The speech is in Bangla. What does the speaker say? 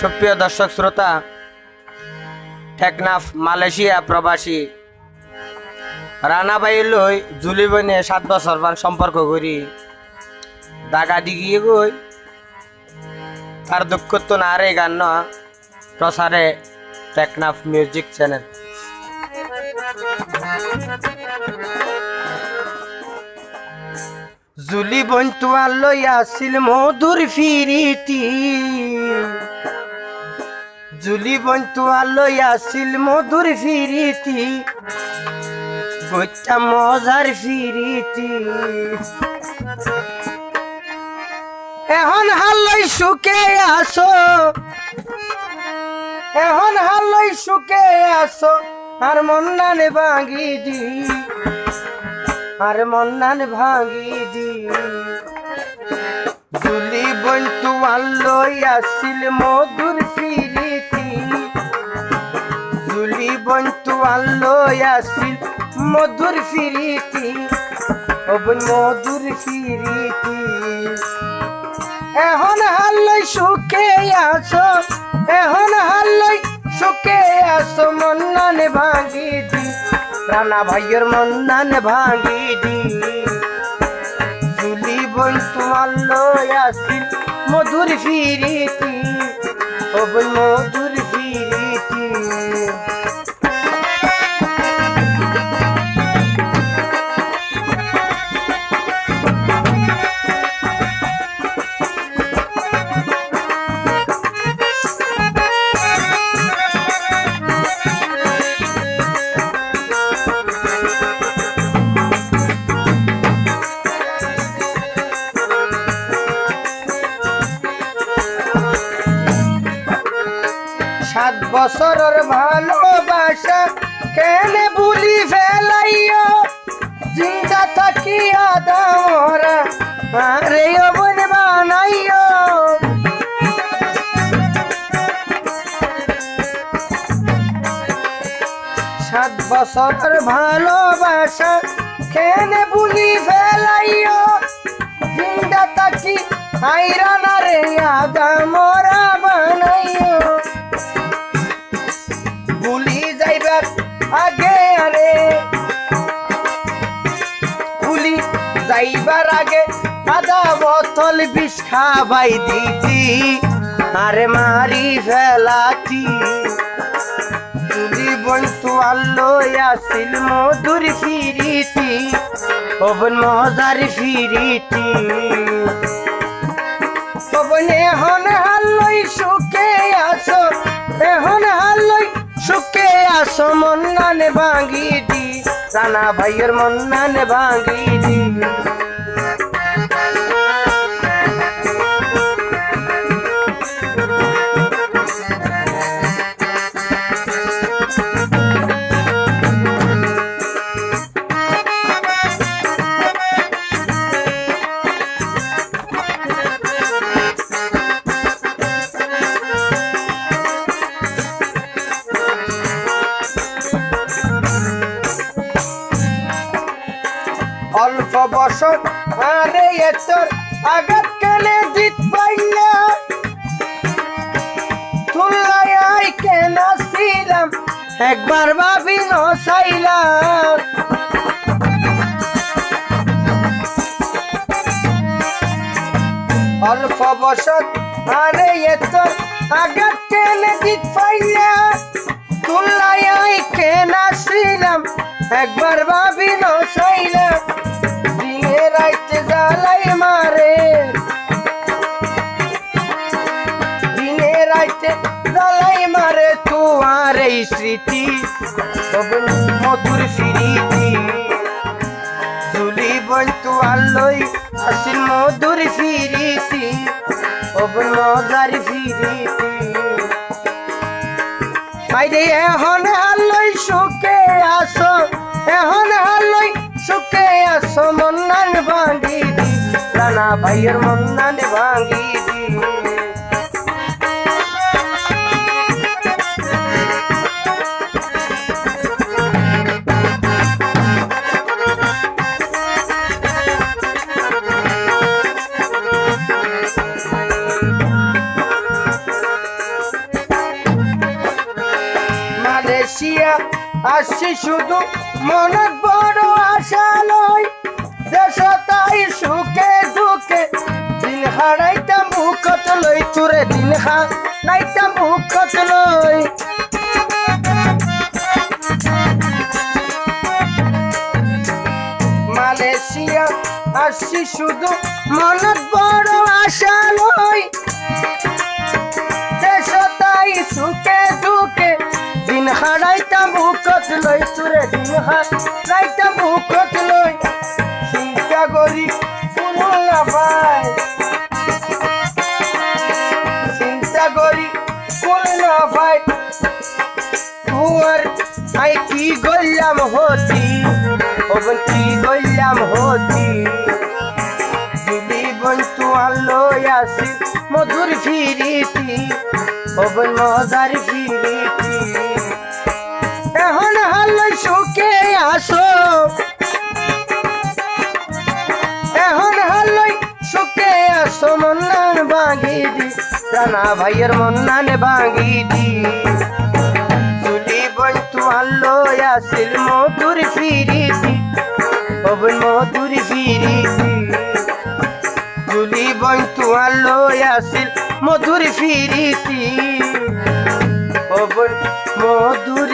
সুপ্রিয় দর্শক শ্রোতা, টেকনাফ, মালয়েশিয়া প্রবাসী রানাবাই লই জুলি বনে সাত বছর মান সম্পর্ক করি। দাগা দিগিয়ে গই, তার দুঃখ তো না রে গান প্রসারে টেকনাফ মিউজিক চ্যানেল। জুলি বন্তু আল্লই আসিল মধুর ফিরিতি জুলি বন্তু আল্লই আসিল মধুর ফিরিতি গোটা মজার ফিরিতি এখন হাল্লই সুখে আসো এখন হাল্লই সুখে আসো আর মন নানে ভাঙি দি আর মন্নান ভাঙি দি জুলি বন্তু আল্লই আসিল মধুর ফিরিতি জুলি বন্তু আল্লই আসিল মধুর ফিরিতি অবন মধুর ফিরিতি এখন হাল্লই সুখে আসো এখন হাল্লই সুখে আসো মন্নান ভাঙি দি রানা ভাইয়ের মন্নান ভাঙি দি জুলি বন্তু তোমার আসিল মধুর ফিরিতি। অবন মধুর ফিরিতি। বছরের ভালোবাসা, কেন ভুলি ফেলাইয়া জিন্দা থাকিয়া দামরা আরে অবন বানাইয়া সাত বছরের ভালোবাসা, কেন ভুলি ফেলাইয়া জিন্দা থাকি, আইরা না রে আদা। যাইবার আগে আদা বোতল বিষ খাবাই দিতি, আরে মারি ফেলাতি। বন্তু আল্লই আসিল, মধুর ফিরিতি, অবন মজার ফিরিতি। অবন এখন হাল্লই সুখে আসো এখন হাল্লই সুখে আসো মন্নানে ভাঙি দি রানা ভাইয়ের মন্নানে ভাঙি দি ছিলাম একবার ভাবি নসাইলাম অল্প বছর আরে এতর আঘাত কেনে দিত পাইলা তুল্লাই আই কেন ছিলাম একবার ভাবি নসাইলাম দিনে স্মৃতি, তবে মধুর স্মৃতি। জুলি বন্তু আল্লই আসিল মধুর ফিরিতি অবন মজার ফিরিতি আইরে এখন আল্লই সুখে আসো এখন আল্লই সুখে মন্নান ভাইয়ের মন্নান ভাঙ্গি আসছি শুধু মনত বড় আশা লয় দেশ তাই সুখে দুঃখে দিন হারাইতাম বুকত লই, তোরে দিন হারাইতাম বুকত লই। মালয়েশিয়া, আসছি শুধু মনত বড় আশা লই। দিন হারাইতাম বুকত লই তোরে দিন হারাইতাম বুকত লই। চিন্তা করি কোনো না চিন্তা করি কোনো না পাই আই কি গল্লাম হতি ওবন কি গল্লাম হতি। জীবন তু আলো আসি মধুর ফিরিতি ওবন মজার ফিরিতি এখন হালো সুখে আসো। এখন হালই সুখে আসো, মন্নান বাগি দি রানা ভাইয়ের মন্নান বাগি দি তুলি বন্ধু আল্লো আসিল মধুর ফিরিতি ওবন মধুর ফিরিতি। তুলি বন্ধু আল্লো আসিল মধুর ফিরিতি। মধুর